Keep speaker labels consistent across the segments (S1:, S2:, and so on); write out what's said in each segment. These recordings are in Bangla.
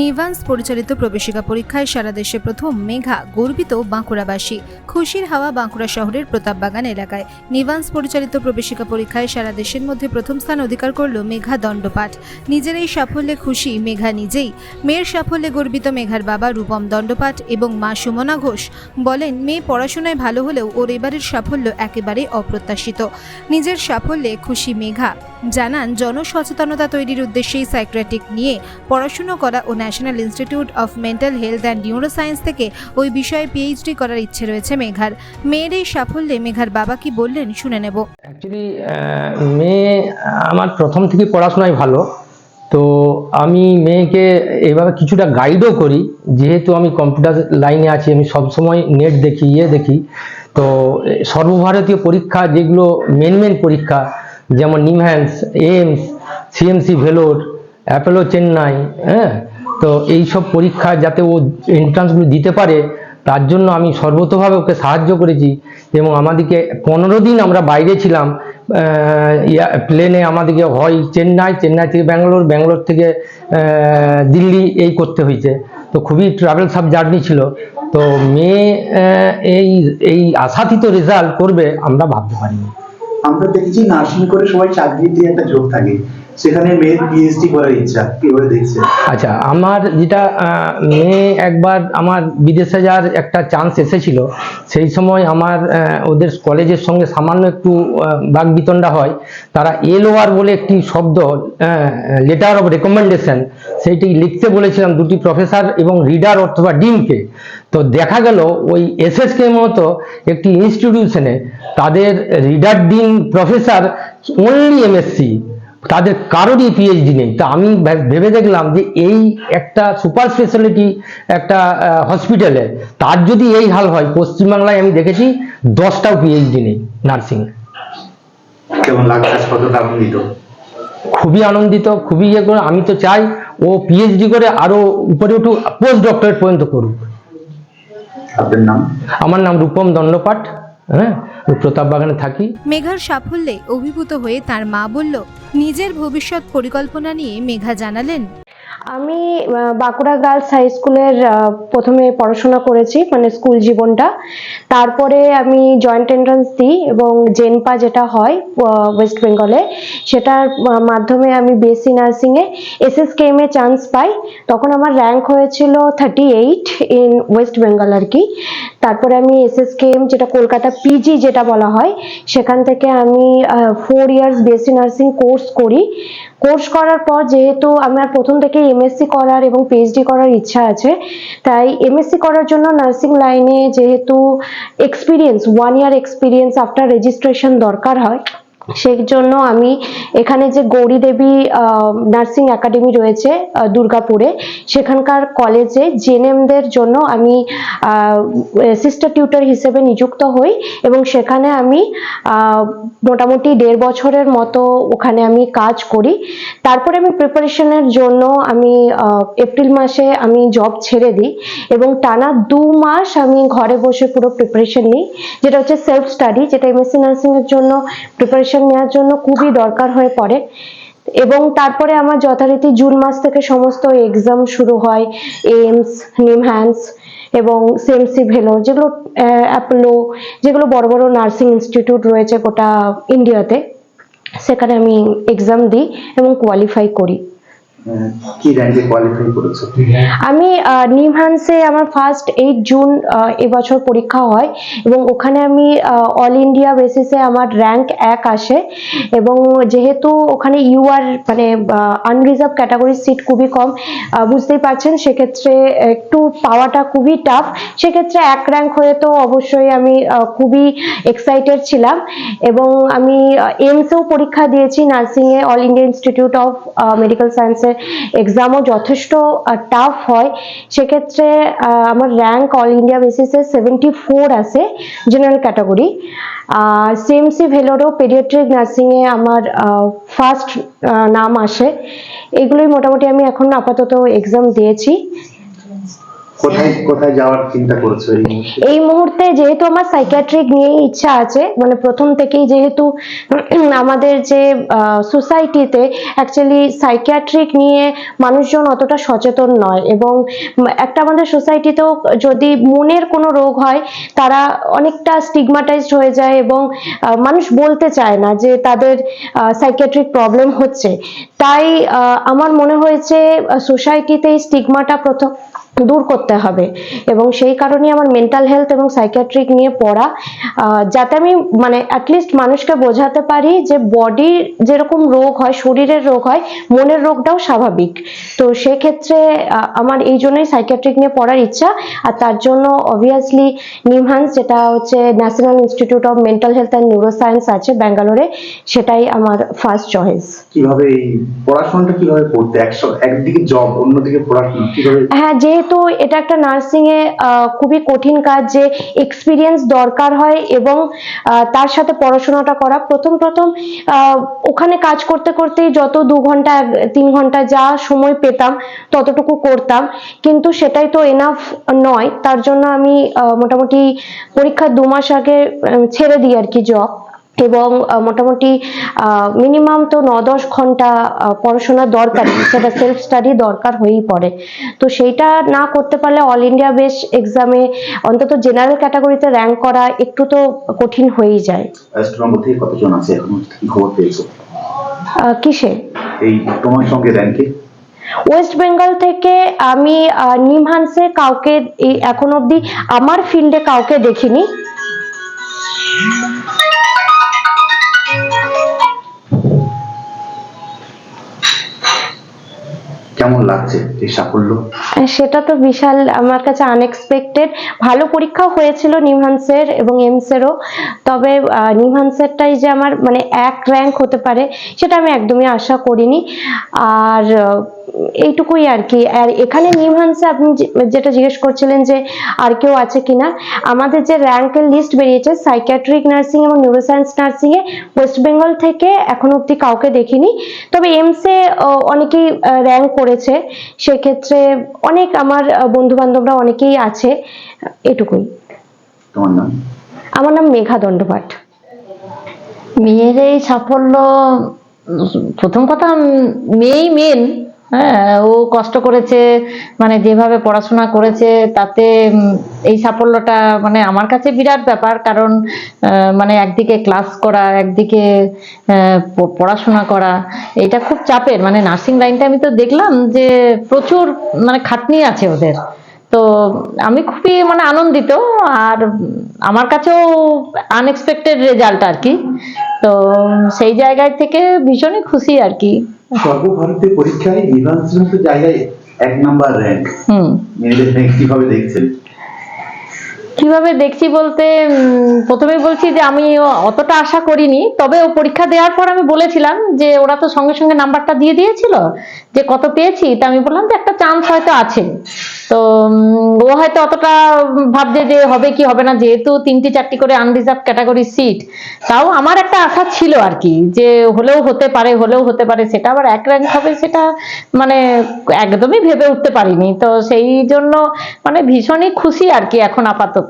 S1: নিভান্স পরিচালিত প্রবেশিকা পরীক্ষায় সারা দেশে প্রথম মেঘা গর্বিত বাঁকুড়াবাসী। খুশির হাওয়া বাঁকুড়া শহরের প্রতাপবাগান এলাকায়। নিভান্স পরিচালিত প্রবেশিকা পরীক্ষায় সারা দেশের মধ্যে প্রথম স্থান অধিকার করল মেঘা দণ্ডপাঠ। নিজের এই সাফল্যে খুশি মেঘা নিজেই। মেয়ের সাফল্যে গর্বিত মেঘার বাবা রূপম দণ্ডপাঠ এবং মা সুমনা ঘোষ বলেন, মেয়ে পড়াশোনায় ভালো হলেও ওর এবারের সাফল্য একেবারেই অপ্রত্যাশিত। নিজের সাফল্যে খুশি মেঘা। জানান, জনসচেতনতা তৈরির উদ্দেশ্যেই সাইক্রেটিক নিয়ে পড়াশুনো করা ও national institute of mental health and neuroscience থেকে ওই বিষয়ে পিএইচডি করার ইচ্ছে রয়েছে মেঘার। মেয়ের এই সাফল্যে মেঘার বাবা কি বললেন, শুনে নেব।
S2: অ্যাকচুয়ালি মেয়ে আমার প্রথম থেকে পড়াশোনায় ভালো। তো আমি মেয়েকে এভাবে কিছুটা গাইডও করি। যেহেতু আমি কম্পিউটার লাইনে আছি, আমি সবসময় নেট দেখি ইয়ে দেখি। তো সর্বভারতীয় পরীক্ষা যেগুলো মেন মেন পরীক্ষা, যেমন NIMHANS AIIMS CMC Vellore Apollo Chennai হ্যাঁ? তো এই সব পরীক্ষা যাতে ও এন্ট্রান্সগুলো দিতে পারে, তার জন্য আমি সর্বতভাবে ওকে সাহায্য করেছি এবং আমাদেরকে পনেরো দিন আমরা বাইরে ছিলাম প্লেনে আমাদেরকে হয় চেন্নাই চেন্নাই থেকে ব্যাঙ্গালোর ব্যাঙ্গালোর থেকে দিল্লি এই করতে হয়েছে। তো খুবই ট্রাভেল সাব জার্নি ছিল। তো মেয়ে এই এই আশাতীত রেজাল্ট করবে আমরা ভাবতে পারিনি।
S3: আমরা দেখেছি নার্সিং করে সবাই চাকরির দিয়ে একটা যোগ থাকে। সেখানে মেয়ের পিএইচডি করার ইচ্ছা, কীভাবে দেখছে
S2: আচ্ছা আমার যেটা মেয়ে একবার আমার বিদেশে যাওয়ার একটা চান্স এসেছিল, সেই সময় আমার ওদের কলেজের সঙ্গে সামান্য একটু বাগবিতণ্ডা হয়। তারা এলওআর বলে একটি শব্দ লেটার অফ রেকমেন্ডেশন সেইটি লিখতে বলেছিলাম দুটি প্রফেসর এবং রিডার অথবা ডিনকে তো দেখা গেল, ওই এসএসকে মতো একটি ইনস্টিটিউশনে তাদের reader dean professor only MSc তাদের কারোরই পিএইচডি নেই। তা আমি ভেবে দেখলাম যে এই একটা সুপার স্পেশালিটি একটা হসপিটালে তার যদি এই হাল হয় পশ্চিমবাংলায় আমি দেখেছি দশটাও পিএইচডি নেই নার্সিং
S3: কেমন লাগছে? কতটা আনন্দিত?
S2: খুবই আনন্দিত খুবই ইয়ে করে আমি তো চাই ও পিএইচডি করে আরও উপরে উঠু পোস্ট ডক্টরেট পর্যন্ত করুক।
S3: আপনার নাম?
S2: আমার নাম রূপম দণ্ডপাঠ। হ্যাঁ প্রতাপ বাগানে থাকি।
S1: মেঘার সাফল্যে অভিভূত হয়ে তার মা বলল, নিজের ভবিষ্যৎ পরিকল্পনা নিয়ে মেঘা জানালেন।
S4: আমি বাঁকুড়া গার্লস হাই স্কুলের প্রথমে পড়াশোনা করেছি মানে স্কুল জীবনটা। তারপরে আমি জয়েন্ট এন্ট্রান্স দিই এবং জেনপা যেটা হয় ওয়েস্ট বেঙ্গলে, সেটার মাধ্যমে আমি বিএসসি নার্সিংয়ে এসএস কেএমে চান্স পাই। তখন আমার র্যাঙ্ক হয়েছিল thirty eight in West Bengal আর কি। তারপরে আমি এসএস কেএম যেটা কলকাতা পিজি যেটা বলা হয়, সেখান থেকে আমি four years BSc nursing course করি। কোর্স করার পর যেহেতু আমার প্রথম থেকে এমএসসি করার এবং পিএইচডি করার ইচ্ছা আছে। তাই এমএসসি করার জন্য নার্সিং লাইনে যেহেতু experience one year experience after registration দরকার হয় সেই জন্য আমি এখানে যে গৌরী দেবী নার্সিং একাডেমি রয়েছে দুর্গাপুরে, সেখানকার কলেজে জেনেমদের জন্য আমি সিস্টার টিউটর হিসেবে নিযুক্ত হই এবং সেখানে আমি মোটামুটি দেড় বছরের মতো ওখানে আমি কাজ করি। তারপরে আমি প্রিপারেশনের জন্য আমি এপ্রিল মাসে আমি জব ছেড়ে দিই এবং টানা দু মাস আমি ঘরে বসে পুরো প্রিপারেশন নিই, যেটা হচ্ছে সেলফ স্টাডি যেটা এমএসসি নার্সিং এর জন্য প্রিপারেশন নেওয়ার জন্য খুবই দরকার হয়ে পড়ে। এবং তারপরে আমার যথারীতি জুন মাস থেকে সমস্ত এক্সাম শুরু হয় এইমস নিমহ্যান্স এবং সেমসি ভেলো যেগুলো অ্যাপোলো যেগুলো বড় বড় নার্সিং ইনস্টিটিউট রয়েছে গোটা ইন্ডিয়াতে সেখানে আমি এক্সাম দিই এবং কোয়ালিফাই করি।
S3: কি র্যাঙ্কে কোয়ালিফাই করেছ?
S4: আমি নিমহান্সে আমার ফার্স্ট এইট জুন এবছর পরীক্ষা হয় এবং ওখানে আমি অল ইন্ডিয়া বেসিসে আমার র্যাঙ্ক এক আসে এবং যেহেতু ওখানে ইউআর মানে আনরিজার্ভ ক্যাটাগরির সিট খুবই কম বুঝতেই পারছেন সেক্ষেত্রে একটু পাওয়াটা খুবই টাফ সেক্ষেত্রে এক র্যাঙ্ক হয়ে তো অবশ্যই আমি খুবই এক্সাইটেড ছিলাম এবং আমি এমসেও পরীক্ষা দিয়েছি নার্সিংয়ে all India institute of medical সায়েন্সের এক্সামও যথেষ্ট টাফ হয়। সেক্ষেত্রে আমার র্যাঙ্ক অল ইন্ডিয়া বেসিসে সেভেন্টি ফোর আছে জেনারেল ক্যাটাগরি আর সিএমসি ভেলোরেও পেডিয়াট্রিক নার্সিংয়ে আমার ফার্স্ট নাম আসে। এগুলোই মোটামুটি আমি এখন আপাতত এক্সাম দিয়েছি।
S3: এই মুহূর্তে?
S4: যেহেতু আমার সাইকিয়াট্রিক নিয়ে ইচ্ছা আছে মানে প্রথম থেকেই যেহেতু আমাদের যে সোসাইটিতে অ্যাকচুয়ালি সাইকিয়াট্রিক নিয়ে মানুষজন অতটা সচেতন নয় এবং একটা আমাদের সোসাইটিতেও যদি মনের কোনো রোগ হয়, তারা অনেকটা স্টিগমাটাইজড হয়ে যায় এবং মানুষ বলতে চায় না যে তাদের সাইকিয়াট্রিক প্রবলেম হচ্ছে তাই আমার মনে হয়েছে সোসাইটিতে স্টিগমাটা প্রথম দূর করতে হবে। এবং সেই কারণে আমার মেন্টাল হেলথ এবং সাইকিয়াট্রিক নিয়ে পড়া যাতে আমি মানে অ্যাটলিস্ট মানুষকে বোঝাতে পারি যে বডির যেরকম রোগ হয় শরীরের রোগ হয় মনের রোগটাও স্বাভাবিক। তো সেক্ষেত্রে আমার এই জন্যই সাইকিয়াট্রিক নিয়ে পড়ার ইচ্ছা। আর তার জন্য অবভিয়াসলি নিমহান্স যেটা হচ্ছে national institute of mental health and neuroscience আছে ব্যাঙ্গালোরে সেটাই আমার ফার্স্ট চয়েস
S3: কীভাবে এই পড়াশোনাটা কীভাবে করতে? একশো একদিকে জব অন্যদিকে পড়াশোনা কীভাবে
S4: হ্যাঁ যেহেতু এটা একটা নার্সিং এ আহ, খুবই কঠিন কাজ যে এক্সপিরিয়েন্স দরকার হয় এবং তার সাথে পড়াশোনাটা করা। প্রথম প্রথম ওখানে কাজ করতে করতেই যত দু ঘণ্টা তিন ঘণ্টা যা সময় পেতাম ততটুকু করতাম। কিন্তু সেটাই তো এনাফ নয়। তার জন্য আমি মোটামুটি পরীক্ষার দু মাস আগে ছেড়ে দিই আর কি জব এবং আহ, মোটামুটি মিনিমাম তো ন দশ ঘণ্টা পড়াশোনা দরকার সেটা সেলফ স্টাডি দরকার হয়েই পড়ে। তো সেইটা না করতে পারলে অল ইন্ডিয়া বেস এক্সামে অন্তত জেনারেল ক্যাটাগরিতে র্যাঙ্ক করা একটু তো কঠিন হয়েই যায়।
S3: কতজন আছে এখন? খবর পেয়েছ?
S4: আহ, কিসে?
S3: এই তোমার সঙ্গে র্যাঙ্কে
S4: ওয়েস্ট বেঙ্গল থেকে আমি নিমহান্সে কাউকে এখন অবধি আমার ফিল্ডে কাউকে দেখিনি।
S3: কেমন লাগছে এই সাফল্য?
S4: সেটা তো বিশাল, আমার কাছে আনএক্সপেক্টেড ভালো পরীক্ষা হয়েছিল নিমহান্সের এবং এমসেরও। তবে নিমহান্সেরটাই যে আমার মানে এক র্যাঙ্ক হতে পারে, সেটা আমি একদমই আশা করিনি। আর এইটুকুই আর কি। আর এখানে নিমহান্সে আপনি যে- যেটা জিজ্ঞেস করছিলেন যে আর কেউ আছে কিনা আমাদের যে র্যাঙ্কের লিস্ট বেরিয়েছে সাইকিয়াট্রিক নার্সিং এবং নিউরোসায়েন্স নার্সিং এ ওয়েস্ট বেঙ্গল থেকে এখন অব্দি কাউকে দেখিনি। তবে এমসে অনেকেই র্যাঙ্ক করেছে। সেক্ষেত্রে অনেক আমার বন্ধু বান্ধবরা অনেকেই আছে। এটুকুই।
S3: তোমার নাম?
S4: আমার নাম মেঘা দণ্ডপাঠ।
S5: মেয়ের এই সাফল্য প্রথম কথা মেয়েই মেন হ্যাঁ ও কষ্ট করেছে মানে যেভাবে পড়াশোনা করেছে, তাতে এই সাফল্যটা মানে আমার কাছে বিরাট ব্যাপার, কারণ মানে একদিকে ক্লাস করা, একদিকে পড়াশোনা করা, এটা খুব চাপের। মানে নার্সিং লাইনটা আমি তো দেখলাম যে প্রচুর মানে খাটনি আছে ওদের। তো আমি খুবই মানে আনন্দিত, আর আমার কাছেও আনএক্সপেক্টেড রেজাল্ট আর কি। তো সেই জায়গায় থেকে ভীষণই খুশি আর কি।
S3: সর্বভারতীয় পরীক্ষায় নির্বাচন জায়গায় এক নাম্বার র্যাঙ্ক
S5: হুম।
S3: মেয়েদের র্যাঙ্ক কীভাবে দেখছেন?
S5: কীভাবে দেখছি বলতে উম, প্রথমেই বলছি যে আমি অতটা আশা করিনি তবে ও পরীক্ষা দেওয়ার পর আমি বলেছিলাম যে ওরা তো সঙ্গে সঙ্গে নাম্বারটা দিয়ে দিয়েছিল যে কত পেয়েছি তা আমি বললাম যে একটা চান্স হয়তো আছে। তো ও হয়তো অতটা ভাবছে যে হবে কি হবে না যেহেতু তিনটি চারটি করে আনরিজার্ভ ক্যাটাগরি সিট তাও আমার একটা আশা ছিল আর কি যে হলেও হতে পারে হলেও হতে পারে সেটা আবার এক র্যাঙ্ক হবে সেটা মানে একদমই ভেবে উঠতে পারিনি। তো সেই জন্য মানে ভীষণই খুশি আর কি এখন আপাতত।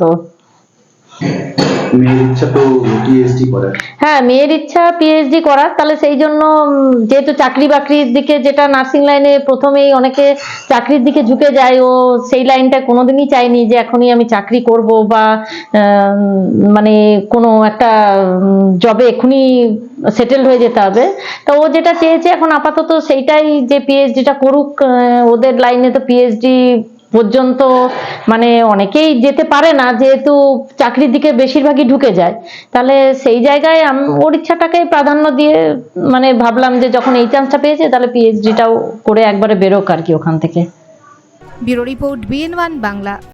S3: মেয়ের ইচ্ছা তো পিএইচডি করার।
S5: হ্যাঁ মেয়ের ইচ্ছা পিএইচডি করার তাহলে সেই জন্য যেহেতু চাকরি বাকরির দিকে যেটা নার্সিং লাইনে প্রথমেই অনেকে চাকরির দিকে ঝুঁকে যায় ও সেই লাইনটা কোনোদিনই চাইনি যে এখনই আমি চাকরি করব বা মানে কোনো একটা জবে এখনই সেটেল হয়ে যেতে হবে। তো ও যেটা চেয়েছে এখন আপাতত সেইটাই যে পিএইচডিটা করুক ওদের লাইনে তো পিএইচডি পর্যন্ত মানে অনেকেই যেতে পারে না, যেহেতু চাকরির দিকে বেশিরভাগই ঢুকে যায়। তাহলে সেই জায়গায় ওর ইচ্ছাটাকে প্রাধান্য দিয়ে মানে ভাবলাম যে যখন এই চান্সটা পেয়েছে, তাহলে পিএইচডিটাও করে একবারে বেরোক আর কি ওখান থেকে।
S1: Bureau report BN one Bangla.